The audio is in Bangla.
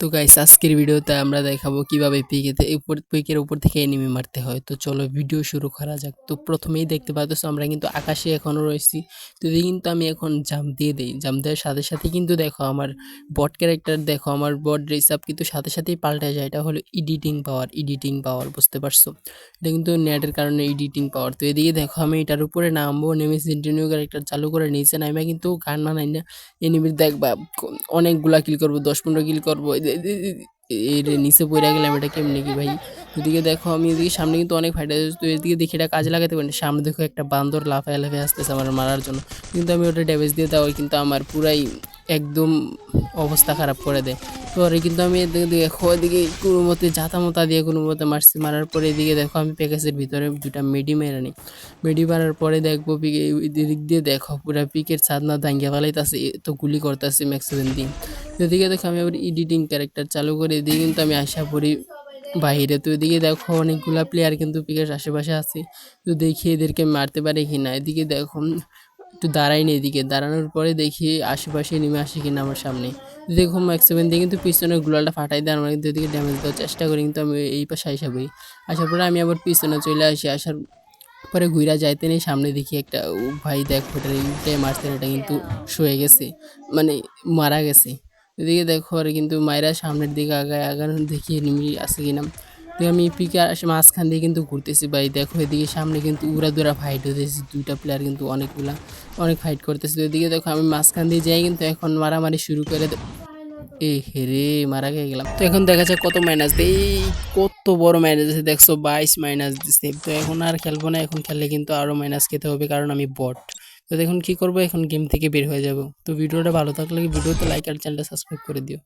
তো গাইস আজকের ভিডিওতে আমরা দেখাবো কীভাবে পিকেতে উপর, পিকের উপর থেকে এনিমি মারতে হয়। তো চলো ভিডিও শুরু করা যাক। তো প্রথমেই দেখতে পাচ্ছ আমরা কিন্তু আকাশে এখনও রয়েছি। তো কিন্তু আমি এখন জাম্প দিয়ে দিই। জাম্প দেওয়ার সাথে সাথে কিন্তু দেখো আমার বট ক্যারেক্টার দেখো আমার বট ড্রেস আপ কিন্তু সাথে সাথেই পাল্টে যায়। এটা হলো এডিটিং পাওয়ার এডিটিং পাওয়ার বুঝতে পারছ? এটা কিন্তু নেটের কারণে এডিটিং পাওয়ার তো এদিকে দেখো আমি এটার উপরে নামবো নেমে সেন্টিনিউ ক্যারেক্টার চালু করে নিচে নামে কিন্তু গান মানাই না। এনিমির দেখবা অনেকগুলা কিল করব, দশ পনেরো কিল করব। এর নিচে পড়ে গেলাম এটা কেমনি কি ভাই? এদিকে দেখো, আমি এদিকে সামনে কিন্তু অনেক ফাইটা আছে, তো এদিকে দেখি এটা কাজে লাগাতে পারি সামনে দেখো একটা বান্দর লাফায় লাফে আসতেছে আমার মারার জন্য। কিন্তু আমি ওটা ড্যামেজ দিয়ে দেওয়া কিন্তু আমার পুরাই একদম অবস্থা খারাপ করে দেয়। পরে কিন্তু আমি দেখো এদিকে কোনো মতে জাতা মতা দিয়ে কোনো মতে মারছি। মারার পরে এদিকে দেখো, আমি প্যাকেজের ভিতরে দুটা মেডি মেরে নিই। মেডি মারার পরে দেখব এদিক দিয়ে দেখো, পুরা পিকের ছাদনা দাঙ্গিয়া ফেলাইতেছে তো গুলি করতেছে ম্যাক্সিমাম দিন। এদিকে দেখো, আমি আবার এডিটিং ক্যারেক্টার চালু করে এদিকে কিন্তু আমি আশা করি বাইরে। তো এদিকে দেখো, অনেকগুলা প্লেয়ার কিন্তু পিকের আশেপাশে আছে। তো দেখি এদেরকে মারতে পারে কি না এদিকে দেখো একটু দাঁড়াইনি এদিকে। দাঁড়ানোর পরে দেখি আশেপাশে নেমে আসে কিনা আমার সামনে। দেখো ম্যাক্স সেভেন দিয়ে কিন্তু পিছনের গুলালটা ফাটাই দেয় আমরা কিন্তু এদিকে ড্যামেজ দেওয়ার চেষ্টা করি, কিন্তু আমি এই পাশে আইসা বই আসার পরে আমি আবার পিছনে চলে আসি। আসার পরে ঘুরা যাইতে নেই, সামনে দেখি একটা ভাই দেখ এটা এইটাই মারছে এটা কিন্তু শুয়ে গেছে মানে মারা গেছে। এদিকে দেখো আর কিন্তু মায়েরা সামনের দিকে আগায়, আগানো দেখি এনিমি আছে কিনা। তো আমি পিকে মাঝখান দিয়ে কিন্তু ঘুরতেছি ভাই। দেখো এদিকে সামনে কিন্তু উড়া দুরা ফাইট হতেছে। দুইটা প্লেয়ার কিন্তু অনেকগুলা, অনেক ফাইট করতেছে। এদিকে দেখো আমি মাঝখান দিয়ে যাই কিন্তু এখন মারামারি শুরু করে এ হেরে মারা গিয়ে গেলাম। তো এখন দেখা যায় কত মাইনাস এই কত বড় মাইনাস আছে। দেখছ বাইশ মাইনাস দিচ্ছে তো এখন আর খেলব না। এখন খেললে কিন্তু আরও মাইনাস খেতে হবে কারণ আমি বট তো দেখুন কি করব? এখন গেম থেকে বের হয়ে যাব। তো ভিডিওটা ভালো থাকলে ভিডিওতে লাইক আর চ্যানেলটা সাবস্ক্রাইব করে দিও।